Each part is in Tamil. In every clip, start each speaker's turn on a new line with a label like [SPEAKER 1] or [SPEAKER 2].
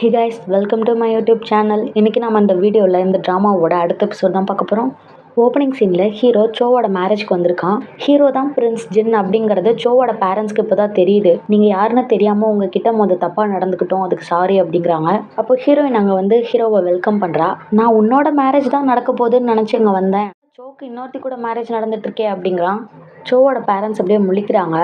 [SPEAKER 1] Hey guys welcome to my YouTube channel இன்றைக்கி நம்ம இந்த வீடியோவில் இந்த ட்ராமாவோட அடுத்த எபிசோட் தான் பார்க்க போகிறோம் ஓப்பனிங் சீனில் ஹீரோ சோவோட மேரேஜ்க்கு வந்திருக்கான். ஹீரோ தான் பிரின்ஸ் ஜின் அப்படிங்கிறது சோவோட பேரண்ட்ஸ்க்கு இப்போ தான் தெரியுது. நீங்கள் யாருன்னு தெரியாமல் உங்ககிட்ட மொதல் தப்பாக நடந்துக்கிட்டோம் அதுக்கு சாரி அப்படிங்கிறாங்க. அப்போ ஹீரோயின் அங்கே வந்து ஹீரோவை வெல்கம் பண்ணுறா நான் உன்னோட மேரேஜ் தான் நடக்க போகுதுன்னு நினச்சி இங்கே வந்தேன். சோக்கு இன்னொருத்தி கூட மேரேஜ் நடந்துட்டு இருக்கே அப்படிங்கிறான். சோவோட பேரண்ட்ஸ் அப்படியே முழிக்கிறாங்க.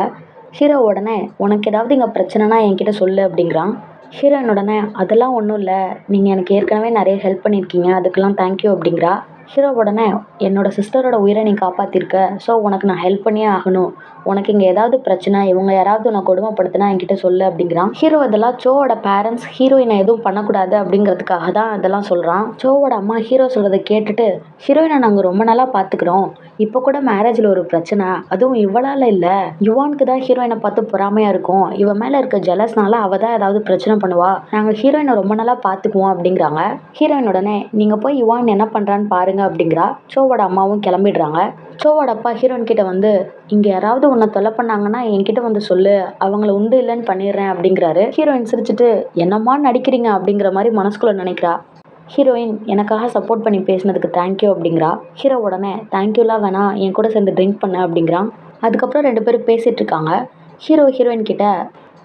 [SPEAKER 1] ஹீரோ உடனே உனக்கு ஏதாவது இங்கே பிரச்சனைனா என்கிட்ட சொல்லு அப்படிங்கிறான். ஹீரோயின் உடனே அதெல்லாம் ஒன்றும் இல்லை. நீங்கள் எனக்கு ஏற்கனவே நிறைய ஹெல்ப் பண்ணியிருக்கீங்க. அதுக்கெல்லாம் தேங்க்யூ அப்படிங்கிறா. ஹீரோ உடனே என்னோட சிஸ்டரோட உயிரை நீ காப்பாற்றிருக்க ஸோ உனக்கு நான் ஹெல்ப் பண்ணியே ஆகணும். உனக்கு இங்கே ஏதாவது பிரச்சனை இவங்க யாராவது உன்னை கொடுமைப்படுத்தினா என்கிட்ட சொல்லு அப்படிங்கிறான். ஹீரோ இதெல்லாம் சோவோட பேரண்ட்ஸ் ஹீரோயினை எதுவும் பண்ணக்கூடாது அப்படிங்கிறதுக்காக தான் இதெல்லாம் சொல்கிறான் சோவோட அம்மா ஹீரோ சொல்கிறத கேட்டுட்டு ஹீரோயினை நாங்கள் ரொம்ப நாளாக பார்த்துக்குறோம் இப்போ கூட மேரேஜில் ஒரு பிரச்சனை. அதுவும் இவளால் இல்லை. யுவானுக்கு தான் ஹீரோயினை பார்த்து பொறாமையாக இருக்கும். இவன் மேலே இருக்க ஜெலஸ்னால அவள் தான் ஏதாவது பிரச்சனை பண்ணுவா. நாங்கள் ஹீரோயினை ரொம்ப நாளாக பார்த்துக்குவோம் அப்படிங்கிறாங்க. ஹீரோயின் உடனே நீங்கள் போய் யுவான் என்ன பண்ணுறான்னு அப்படிங்கிறா. சோவோட அம்மாவும் கிளம்பிடுறாங்க. சோவோட அப்பா ஹீரோயின் கிட்ட வந்து இங்கே யாராவது உன்னை தொலை பண்ணாங்கன்னா என்கிட்ட வந்து சொல்லு. அவங்கள உண்டு இல்லைன்னு பண்ணிடுறேன் அப்படிங்கிறாரு. ஹீரோயின் சிரிச்சிட்டு என்னம்மா நடிக்கிறீங்க? அப்படிங்கிற மாதிரி மனசுக்குள்ள நினைக்கிறா. ஹீரோயின் எனக்காக சப்போர்ட் பண்ணி பேசினதுக்கு தேங்க்யூ அப்படிங்கிறா. ஹீரோ உடனே தேங்க்யூலாம் வேணாம். என் கூட சேர்ந்து ட்ரிங்க் பண்ண அப்படிங்கிறான். அதுக்கப்புறம் ரெண்டு பேரும் பேசிகிட்டு இருக்காங்க. ஹீரோ ஹீரோயின் கிட்ட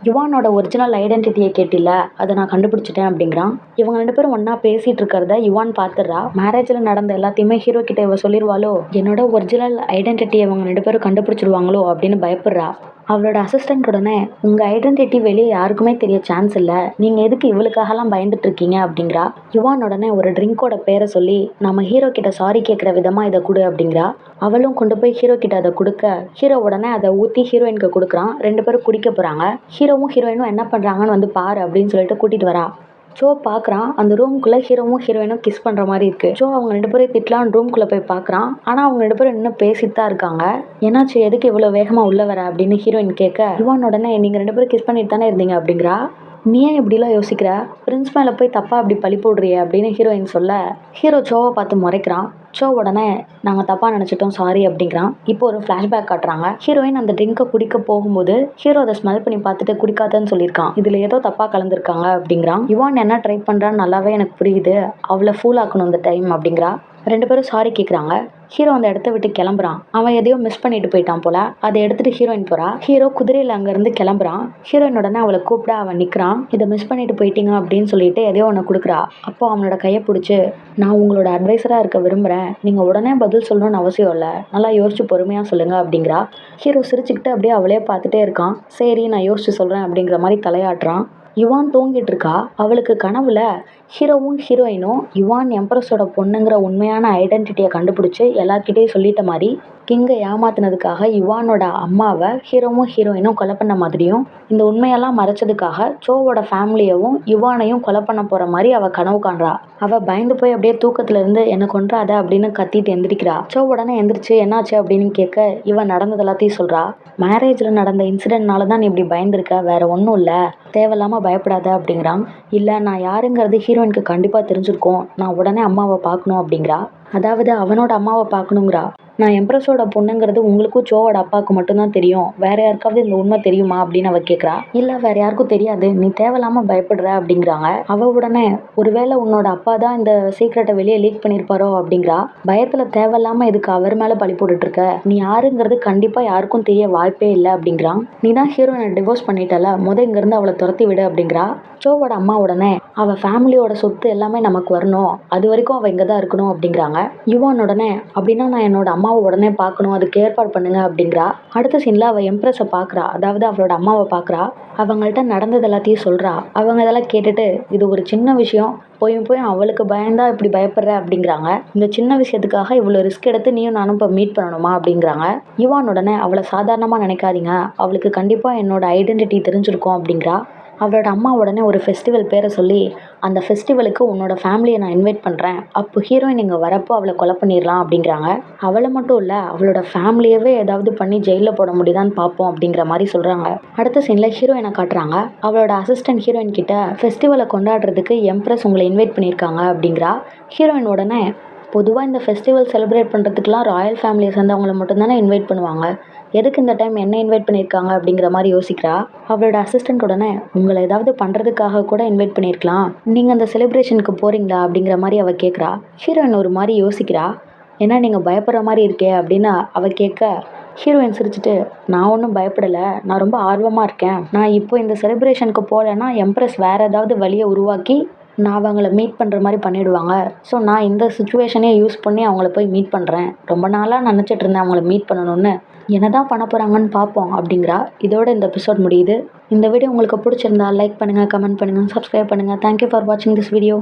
[SPEAKER 1] யுவானோட ஒரிஜினல் ஐடென்டிட்டியை கேட்டில அதை நான் கண்டுபிடிச்சிட்டேன் அப்படிங்கிறான். இவங்க ரெண்டு பேரும் ஒன்றா பேசிகிட்டு இருக்கிறத யுவான் பார்த்துடுறா. மேரேஜில் நடந்த எல்லாத்தையுமே ஹீரோ கிட்ட இவ சொல்லிடுவாளோ என்னோட ஒரிஜினல் ஐடென்டிட்டி இவங்க ரெண்டு பேரும் கண்டுபிடிச்சிருவாங்களோ அப்படின்னு பயப்படுறா. அவளோட அசிஸ்டண்ட் உடனே உங்கள் ஐடென்டிட்டி வெளியே யாருக்குமே தெரிய சான்ஸ் இல்லை. நீங்கள் எதுக்கு இவளுக்காகலாம் பயந்துட்டு இருக்கீங்க அப்படிங்கிறா. யுவான் உடனே ஒரு ட்ரிங்கோட பேரை சொல்லி நம்ம ஹீரோ கிட்ட சாரி கேட்குற விதமாக இதை கொடு அப்படிங்கிறா. அவளும் கொண்டு போய் ஹீரோ கிட்ட அதை கொடுக்க ஹீரோ உடனே அதை ஊற்றி ஹீரோயினுக்கு கொடுக்குறான். ரெண்டு பேரும் குடிக்க போகிறாங்க ஹீரோவும் ஹீரோயினும் என்ன பண்ணுறாங்கன்னு வந்து பாரு அப்படின்னு சொல்லிட்டு கூட்டிகிட்டு வரா. ஜோ பார்க்குறான் அந்த ரூம்குள்ளே ஹீரோவும் ஹீரோயினும் கிஸ் பண்ணுற மாதிரி இருக்குது ஜோ அவங்க ரெண்டு பேரும் திட்டலான்னு ரூம்குள்ளே போய் பார்க்குறான் ஆனால் அவங்க ரெண்டு பேரும் இன்னும் பேசிட்டு தான் இருக்காங்க. என்னாச்சு எதுக்கு இவ்வளோ வேகமாக உள்ளே வர அப்படின்னு ஹீரோயின் கேட்க யுவான் உடனே நீங்கள் ரெண்டு பேரும் கிஸ் பண்ணிட்டு தானே இருந்தீங்க? அப்படிங்கிறா. நீ ஏன் இப்படிலாம் யோசிக்கிற? பிரின்ஸ் மேலே போய் தப்பாக அப்படி பழி போடுறிய அப்படின்னு ஹீரோயின் சொல்ல ஹீரோ சோவை பார்த்து முறைக்கிறான். சோ உடனே நாங்கள் தப்பாக நினச்சிட்டோம் சாரி அப்படிங்கிறான். இப்போ ஒரு ஃப்ளாஷ்பேக் காட்டுறாங்க. ஹீரோயின் அந்த ட்ரிங்கை குடிக்க போகும்போது ஹீரோ அதை ஸ்மெல் பண்ணி பார்த்துட்டு குடிக்காதன்னு சொல்லியிருக்கான். இதில் ஏதோ தப்பாக கலந்துருக்காங்க அப்படிங்கிறான். யுவான் என்ன ட்ரை பண்ணுறான்னு நல்லாவே எனக்கு புரியுது. அவளை ஃபூல் ஆக்கணும் இந்த டைம் அப்படிங்கிறா. ரெண்டு பேரும் சாரி கேட்குறாங்க ஹீரோ அந்த இடத்த விட்டு கிளம்புறான். அவன் எதையோ மிஸ் பண்ணிட்டு போயிட்டான் போல. அதை எடுத்துட்டு ஹீரோயின் போறா. ஹீரோ குதிரையில் அங்கேருந்து கிளம்புறான். ஹீரோயின் உடனே அவளை கூப்பிட அவன் நிற்கிறான் இதை மிஸ் பண்ணிட்டு போயிட்டீங்க அப்படின்னு சொல்லிட்டு எதையோ ஒன்று கொடுக்குறா. அப்போ அவனோட கையை பிடிச்சி நான் உங்களோட அட்வைஸராக இருக்க விரும்புகிறேன் நீங்கள் உடனே பதில் சொல்லணும்னு அவசியம் இல்லை. நல்லா யோசிச்சு பொறுமையாக சொல்லுங்கள் அப்படிங்கிறா. ஹீரோ சிரிச்சுக்கிட்டு அப்படியே அவளே பார்த்துட்டே இருக்கான். சரி நான் யோசிச்சு சொல்கிறேன் அப்படிங்கிற மாதிரி தலையாட்டுறான். யுவான் தூங்கிட்டு இருக்கா. அவளுக்கு கனவுல ஹீரோவும் ஹீரோயினும் யுவான் எம்ப்ரஸோட பொண்ணுங்கிற உண்மையான ஐடென்டிட்டியை கண்டுபிடிச்சி எல்லார்கிட்டேயும் சொல்லிட்ட மாதிரி கிங்கை ஏமாத்தினதுக்காக யுவானோட அம்மாவை ஹீரோவும் ஹீரோயினும் கொலை பண்ண மாதிரியும் இந்த உண்மையெல்லாம் மறைச்சதுக்காக சோவோட ஃபேமிலியவும் யுவானையும் கொலை பண்ண போகிற மாதிரி அவள் கனவு காண்றா. அவள் பயந்து போய் அப்படியே தூக்கத்துலேருந்து என்னை கொன்றாத அப்படின்னு கத்திட்டு எந்திரிக்கிறா. சோ உடனே எந்திரிச்சு என்னாச்சு? அப்படின்னு கேட்க இவன் நடந்தது எல்லாத்தையும் சொல்கிறா மேரேஜில் நடந்த இன்சிடென்ட்னால தான் நீ இப்படி பயந்துருக்க வேற ஒன்றும் இல்லை தேவையில்லாமல் பயப்படாத அப்படிங்கிறான். இல்லை நான் யாருங்கிறது ஹீரோ ஹீரோயினுக்கு கண்டிப்பாக தெரிஞ்சிருக்கும். நான் உடனே அம்மாவை பார்க்கணும் அப்படிங்கிறா. அதாவது அவனோட அம்மாவை பார்க்கணுங்கிறா. நான் எம்ப்ரஸோட பொண்ணுங்கிறது உங்களுக்கும் ஜோவோட அப்பாவுக்கு மட்டும்தான் தெரியும். வேற யாருக்காவது இந்த உண்மை தெரியுமா அப்படின்னு அவ கேட்குறா இல்லை வேற யாருக்கும் தெரியாது. நீ தேவையில்லாமல் பயப்படுற அப்படிங்கிறாங்க. அவ உடனே ஒருவேளை உன்னோட அப்பா தான் இந்த சீக்ரெட்டை வெளியே லீக் பண்ணியிருப்பாரோ அப்படிங்கிறா. பயத்தில் தேவையில்லாமல் இதுக்கு அவர் மேலே பழி போட்டுட்டு இருக்க நீ யாருங்கிறது கண்டிப்பாக யாருக்கும் தெரிய வாய்ப்பே இல்லை அப்படிங்கிறான் நீ தான் ஹீரோயினை டிவோர்ஸ் பண்ணிட்டல. முத இங்கேருந்து அவளை துரத்தி விடு அப்படிங்கிறா. ஜோவோட அம்மா உடனே அவள் ஃபேமிலியோட சொத்து எல்லாமே நமக்கு வரணும். அது வரைக்கும் அவள் இங்கே தான் இருக்கணும் அப்படிங்கிறாங்க. யுவான் உடனே அப்படின்னா நான் என்னோட அம்மாவை உடனே பார்க்கணும். அதுக்கு ஏற்பாடு பண்ணுங்க அப்படிங்கிறா அடுத்த சீனில் அவள் எம்ப்ரஸை பார்க்குறா. அதாவது அவளோட அம்மாவை பார்க்குறா. அவங்கள்ட்ட நடந்தது எல்லாத்தையும் சொல்கிறா அவங்க இதெல்லாம் கேட்டுட்டு இது ஒரு சின்ன விஷயம். போய் போய் அவளுக்கு பயந்தா இப்படி பயப்படுற? அப்படிங்கிறாங்க. இந்த சின்ன விஷயத்துக்காக இவ்வளோ ரிஸ்க் எடுத்து நீயும் நானும் இப்போ மீட் பண்ணணுமா? அப்படிங்கிறாங்க. யுவான் உடனே அவளை சாதாரணமாக நினைக்காதீங்க. அவளுக்கு கண்டிப்பாக என்னோட ஐடென்டிட்டி தெரிஞ்சிருக்கும் அப்படிங்கிறா அவளோட அம்மா உடனே ஒரு ஃபெஸ்டிவல் பேரை சொல்லி அந்த ஃபெஸ்டிவலுக்கு உன்னோட ஃபேமிலியை நான் இன்வைட் பண்ணுறேன் அப்போ ஹீரோயின் இங்கே வரப்போ அவளை கொலை பண்ணிடலாம் அப்படிங்கிறாங்க. அவளை மட்டும் இல்லை அவளோட ஃபேமிலியவே ஏதாவது பண்ணி ஜெயிலில் போட முடியுதான்னு பார்ப்போம் அப்படிங்கிற மாதிரி சொல்கிறாங்க அடுத்த சீனில் ஹீரோயினை காட்டுறாங்க. அவளோட அசிஸ்டன்ட் ஹீரோயின் கிட்ட ஃபெஸ்டிவலை கொண்டாடுறதுக்கு எம்ப்ரஸ் உங்களை இன்வைட் பண்ணியிருக்காங்க அப்படிங்கிறா. ஹீரோயின் உடனே பொதுவாக இந்த ஃபெஸ்டிவல் செலிப்ரேட் பண்ணுறதுக்குலாம் ராயல் ஃபேமிலியை சேர்ந்தவங்கள மட்டும்தானே இன்வைட் பண்ணுவாங்க. எதுக்கு இந்த டைம் என்ன இன்வைட் பண்ணியிருக்காங்க அப்படிங்கிற மாதிரி யோசிக்கிறா? அவளோட அசிஸ்டண்ட் உடனே உங்களை ஏதாவது பண்ணுறதுக்காக கூட இன்வைட் பண்ணியிருக்கலாம். நீங்கள் அந்த செலிப்ரேஷனுக்கு போகிறீங்களா அப்படிங்கிற மாதிரி அவள் கேட்குறா ஹீரோயின் ஒரு மாதிரி யோசிக்கிறா. ஏன்னா நீங்கள் பயப்படுற மாதிரி இருக்கே? அப்படின்னு அவள் கேட்க ஹீரோயின் சிரிச்சுட்டு நான் ஒன்றும் பயப்படலை. நான் ரொம்ப ஆர்வமாக இருக்கேன். நான் இப்போ இந்த செலிப்ரேஷனுக்கு போகலன்னா எம்ப்ரஸ் வேறு ஏதாவது வழியை உருவாக்கி நான் அவங்கள மீட் பண்ணுற மாதிரி பண்ணிவிடுவாங்க ஸோ நான் இந்த சுச்சுவேஷனே யூஸ் பண்ணி அவங்கள போய் மீட் பண்ணுறேன் ரொம்ப நாளாக நினச்சிட்டு இருந்தேன் அவங்கள மீட் பண்ணணும்னு. என்ன தான் பண்ண போகிறாங்கன்னு பார்ப்போம் அப்படிங்கிறா இதோட இந்த எபிசோட் முடியுது. இந்த வீடியோ உங்களுக்கு பிடிச்சிருந்தா லைக் பண்ணுங்கள் கமெண்ட் பண்ணுங்கள் சப்ஸ்கிரைப் பண்ணுங்கள் தேங்க்யூ ஃபார் வாட்சிங் திஸ் வீடியோ